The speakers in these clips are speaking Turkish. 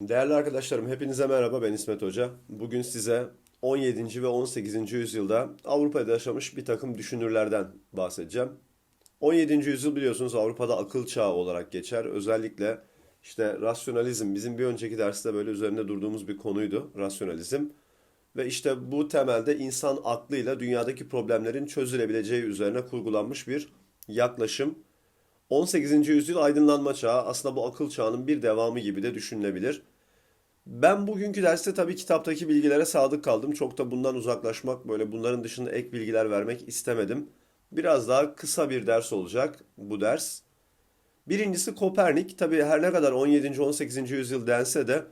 Değerli arkadaşlarım hepinize merhaba ben İsmet Hoca. Bugün size 17. ve 18. yüzyılda Avrupa'da yaşamış bir takım düşünürlerden bahsedeceğim. 17. yüzyıl biliyorsunuz Avrupa'da akıl çağı olarak geçer. Özellikle işte rasyonalizm bizim bir önceki derste böyle üzerinde durduğumuz bir konuydu. Rasyonalizm. Ve işte bu temelde insan aklıyla dünyadaki problemlerin çözülebileceği üzerine kurgulanmış bir yaklaşım. 18. yüzyıl aydınlanma çağı aslında bu akıl çağının bir devamı gibi de düşünülebilir. Ben bugünkü derste tabii kitaptaki bilgilere sadık kaldım. Çok da bundan uzaklaşmak, böyle bunların dışında ek bilgiler vermek istemedim. Biraz daha kısa bir ders olacak bu ders. Birincisi Kopernik. Tabii her ne kadar 17. 18. yüzyıl dense de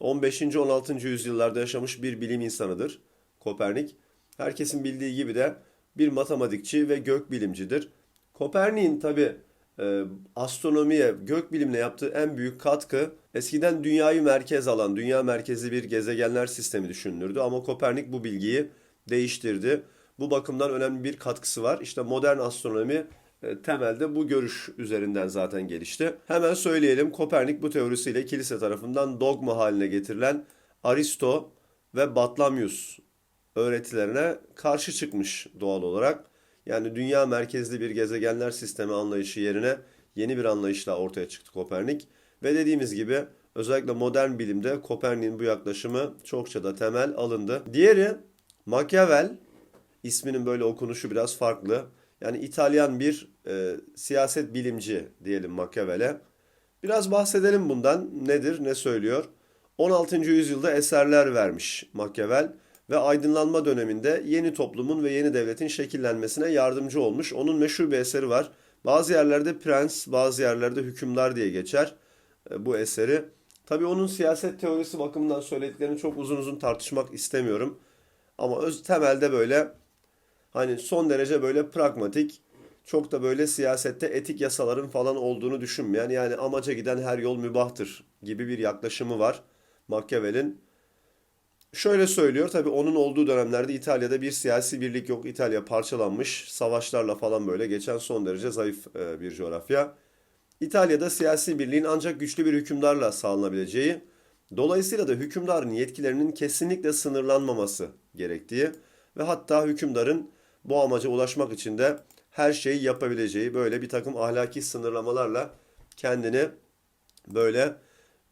15. 16. yüzyıllarda yaşamış bir bilim insanıdır Kopernik. Herkesin bildiği gibi de bir matematikçi ve gökbilimcidir. Kopernik'in tabii e, astronomiye, gökbilimle yaptığı en büyük katkı eskiden dünyayı merkez alan, dünya merkezli bir gezegenler sistemi düşünülürdü ama Kopernik bu bilgiyi değiştirdi. Bu bakımdan önemli bir katkısı var. İşte modern astronomi e, temelde bu görüş üzerinden zaten gelişti. Hemen söyleyelim Kopernik bu teorisiyle kilise tarafından dogma haline getirilen Aristo ve Batlamyus öğretilerine karşı çıkmış doğal olarak. Yani dünya merkezli bir gezegenler sistemi anlayışı yerine yeni bir anlayışla ortaya çıktı Kopernik. Ve dediğimiz gibi özellikle modern bilimde Kopernik'in bu yaklaşımı çokça da temel alındı. Diğeri Machiavel, isminin böyle okunuşu biraz farklı. Yani İtalyan bir e, siyaset bilimci diyelim Machiavel'e. Biraz bahsedelim bundan. Nedir, ne söylüyor? 16. yüzyılda eserler vermiş Machiavel ve aydınlanma döneminde yeni toplumun ve yeni devletin şekillenmesine yardımcı olmuş. Onun meşhur bir eseri var. Bazı yerlerde prens, bazı yerlerde hükümdar diye geçer e, bu eseri. Tabii onun siyaset teorisi bakımından söylediklerini çok uzun uzun tartışmak istemiyorum. Ama öz temelde böyle hani son derece böyle pragmatik, çok da böyle siyasette etik yasaların falan olduğunu düşünmeyen yani amaca giden her yol mübahtır gibi bir yaklaşımı var Machiavelli'nin. Şöyle söylüyor tabii onun olduğu dönemlerde İtalya'da bir siyasi birlik yok. İtalya parçalanmış, savaşlarla falan böyle geçen son derece zayıf e, bir coğrafya. İtalya'da siyasi birliğin ancak güçlü bir hükümdarla sağlanabileceği, dolayısıyla da hükümdarın yetkilerinin kesinlikle sınırlanmaması gerektiği ve hatta hükümdarın bu amaca ulaşmak için de her şeyi yapabileceği böyle bir takım ahlaki sınırlamalarla kendini böyle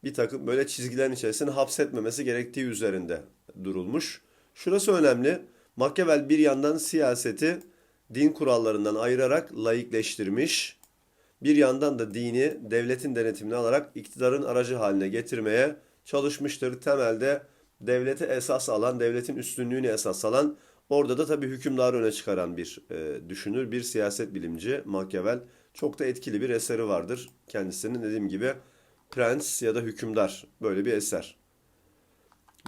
bir takım böyle çizgilerin içerisine hapsetmemesi gerektiği üzerinde durulmuş. Şurası önemli. Machiavelli bir yandan siyaseti din kurallarından ayırarak laikleştirmiş. Bir yandan da dini devletin denetimini alarak iktidarın aracı haline getirmeye çalışmıştır. Temelde devleti esas alan, devletin üstünlüğünü esas alan, orada da tabii hükümdarı öne çıkaran bir e, düşünür, bir siyaset bilimci Machiavelli. Çok da etkili bir eseri vardır kendisinin dediğim gibi Prens ya da Hükümdar böyle bir eser.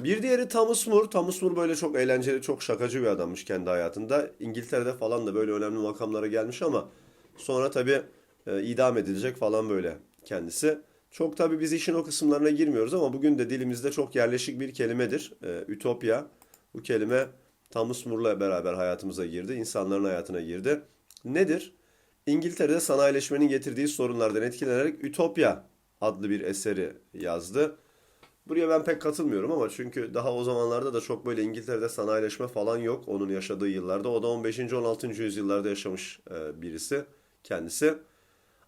Bir diğeri Thomas More. Thomas More böyle çok eğlenceli, çok şakacı bir adammış kendi hayatında. İngiltere'de falan da böyle önemli makamlara gelmiş ama sonra tabii e, idam edilecek falan böyle kendisi. Çok tabii biz işin o kısımlarına girmiyoruz ama bugün de dilimizde çok yerleşik bir kelimedir. E, Ütopya. Bu kelime Thomas More'la beraber hayatımıza girdi, insanların hayatına girdi. Nedir? İngiltere'de sanayileşmenin getirdiği sorunlardan etkilenerek Ütopya adlı bir eseri yazdı. Buraya ben pek katılmıyorum ama çünkü daha o zamanlarda da çok böyle İngiltere'de sanayileşme falan yok onun yaşadığı yıllarda. O da 15. 16. yüzyıllarda yaşamış e, birisi kendisi.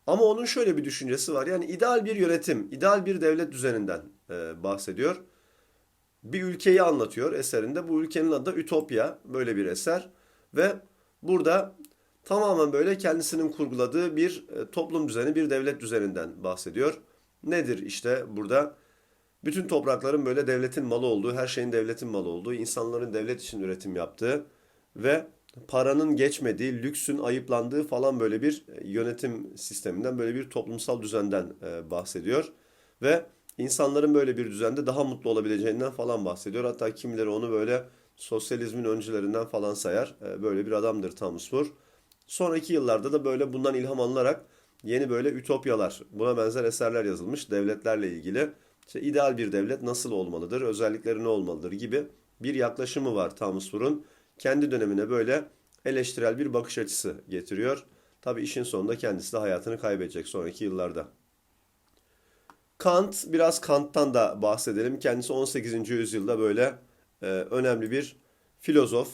Ama onun şöyle bir düşüncesi var. Yani ideal bir yönetim, ideal bir devlet düzeninden e, bahsediyor. Bir ülkeyi anlatıyor eserinde. Bu ülkenin adı da Ütopya. Böyle bir eser. Ve burada tamamen böyle kendisinin kurguladığı bir e, toplum düzeni, bir devlet düzeninden bahsediyor. Nedir işte burada? Bütün toprakların böyle devletin malı olduğu, her şeyin devletin malı olduğu, insanların devlet için üretim yaptığı ve paranın geçmediği, lüksün ayıplandığı falan böyle bir e, yönetim sisteminden, böyle bir toplumsal düzenden e, bahsediyor. Ve insanların böyle bir düzende daha mutlu olabileceğinden falan bahsediyor. Hatta kimileri onu böyle sosyalizmin öncülerinden falan sayar. E, böyle bir adamdır Thomas More. Sonraki yıllarda da böyle bundan ilham alınarak yeni böyle ütopyalar, buna benzer eserler yazılmış devletlerle ilgili. İşte ideal bir devlet nasıl olmalıdır, özellikleri ne olmalıdır gibi bir yaklaşımı var Thomas. Kendi dönemine böyle eleştirel bir bakış açısı getiriyor. Tabi işin sonunda kendisi de hayatını kaybedecek sonraki yıllarda. Kant, biraz Kant'tan da bahsedelim. Kendisi 18. yüzyılda böyle e, önemli bir filozof,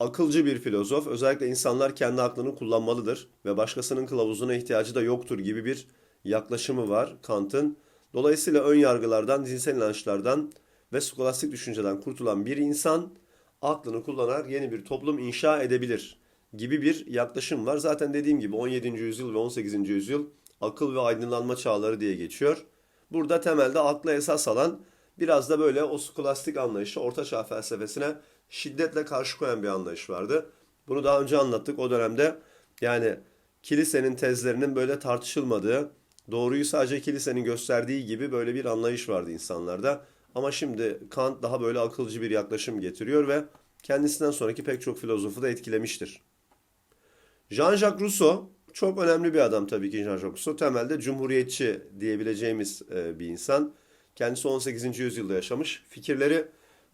akılcı bir filozof. Özellikle insanlar kendi aklını kullanmalıdır ve başkasının kılavuzuna ihtiyacı da yoktur gibi bir yaklaşımı var Kant'ın. Dolayısıyla ön yargılardan, dinsel inançlardan ve skolastik düşünceden kurtulan bir insan aklını kullanarak yeni bir toplum inşa edebilir gibi bir yaklaşım var. Zaten dediğim gibi 17. yüzyıl ve 18. yüzyıl akıl ve aydınlanma çağları diye geçiyor. Burada temelde akla esas alan biraz da böyle o skolastik anlayışı, ortaçağ felsefesine şiddetle karşı koyan bir anlayış vardı. Bunu daha önce anlattık. O dönemde yani kilisenin tezlerinin böyle tartışılmadığı, doğruyu sadece kilisenin gösterdiği gibi böyle bir anlayış vardı insanlarda. Ama şimdi Kant daha böyle akılcı bir yaklaşım getiriyor ve kendisinden sonraki pek çok filozofu da etkilemiştir. Jean-Jacques Rousseau çok önemli bir adam tabii ki Jean-Jacques Rousseau. Temelde cumhuriyetçi diyebileceğimiz e, bir insan. Kendisi 18. yüzyılda yaşamış. Fikirleri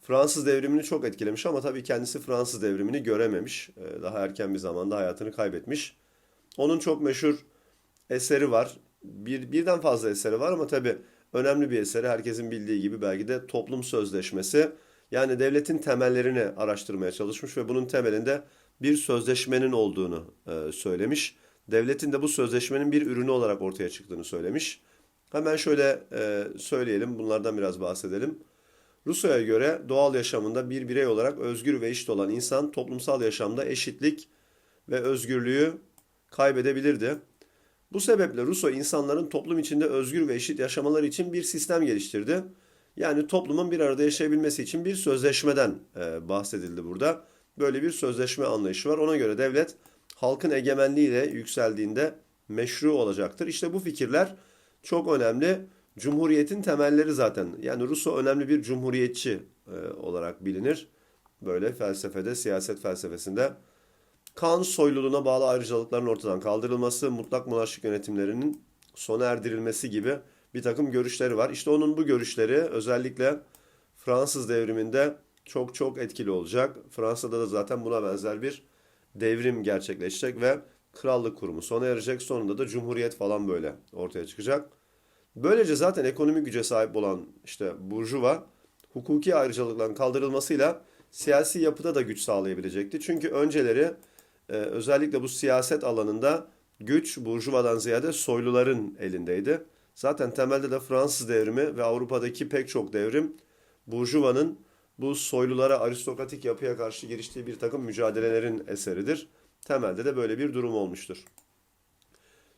Fransız devrimini çok etkilemiş ama tabii kendisi Fransız devrimini görememiş. E, Daha erken bir zamanda hayatını kaybetmiş. Onun çok meşhur eseri var. Bir, birden fazla eseri var ama tabii önemli bir eseri herkesin bildiği gibi belki de toplum sözleşmesi. Yani devletin temellerini araştırmaya çalışmış ve bunun temelinde bir sözleşmenin olduğunu e, söylemiş. Devletin de bu sözleşmenin bir ürünü olarak ortaya çıktığını söylemiş. Hemen şöyle e, söyleyelim, bunlardan biraz bahsedelim. Rousseau'ya göre doğal yaşamında bir birey olarak özgür ve eşit olan insan toplumsal yaşamda eşitlik ve özgürlüğü kaybedebilirdi. Bu sebeple Rousseau insanların toplum içinde özgür ve eşit yaşamaları için bir sistem geliştirdi. Yani toplumun bir arada yaşayabilmesi için bir sözleşmeden e, bahsedildi burada. Böyle bir sözleşme anlayışı var. Ona göre devlet halkın egemenliğiyle yükseldiğinde meşru olacaktır. İşte bu fikirler çok önemli. Cumhuriyetin temelleri zaten. Yani Rousseau önemli bir cumhuriyetçi e, olarak bilinir. Böyle felsefede, siyaset felsefesinde. Kan soyluluğuna bağlı ayrıcalıkların ortadan kaldırılması, mutlak monarşik yönetimlerinin sona erdirilmesi gibi bir takım görüşleri var. İşte onun bu görüşleri özellikle Fransız devriminde çok çok etkili olacak. Fransa'da da zaten buna benzer bir devrim gerçekleşecek ve krallık kurumu sona erecek. Sonunda da cumhuriyet falan böyle ortaya çıkacak. Böylece zaten ekonomik güce sahip olan işte Burjuva hukuki ayrıcalıkların kaldırılmasıyla siyasi yapıda da güç sağlayabilecekti. Çünkü önceleri e, özellikle bu siyaset alanında güç Burjuva'dan ziyade soyluların elindeydi. Zaten temelde de Fransız devrimi ve Avrupa'daki pek çok devrim Burjuva'nın bu soylulara aristokratik yapıya karşı giriştiği bir takım mücadelelerin eseridir. Temelde de böyle bir durum olmuştur.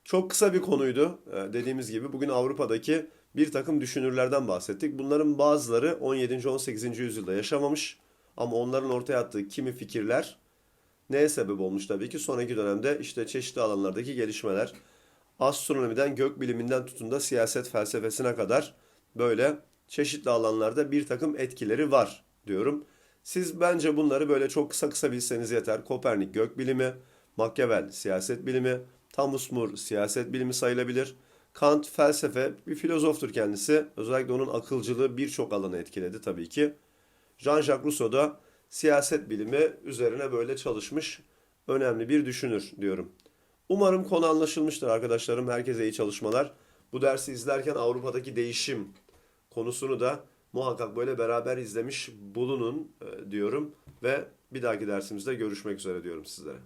Çok kısa bir konuydu. Ee, Dediğimiz gibi bugün Avrupa'daki bir takım düşünürlerden bahsettik. Bunların bazıları 17. 18. yüzyılda yaşamamış ama onların ortaya attığı kimi fikirler neye sebep olmuş tabii ki? Sonraki dönemde işte çeşitli alanlardaki gelişmeler, astronomiden, gök biliminden tutun da siyaset felsefesine kadar böyle çeşitli alanlarda bir takım etkileri var diyorum. Siz bence bunları böyle çok kısa kısa bilseniz yeter. Kopernik gök bilimi, Machiavelli siyaset bilimi, Thomas More siyaset bilimi sayılabilir. Kant felsefe, bir filozoftur kendisi. Özellikle onun akılcılığı birçok alanı etkiledi tabii ki. Jean-Jacques Rousseau da siyaset bilimi üzerine böyle çalışmış önemli bir düşünür diyorum. Umarım konu anlaşılmıştır arkadaşlarım. Herkese iyi çalışmalar. Bu dersi izlerken Avrupa'daki değişim konusunu da muhakkak böyle beraber izlemiş bulunun e, diyorum ve bir dahaki dersimizde görüşmek üzere diyorum sizlere.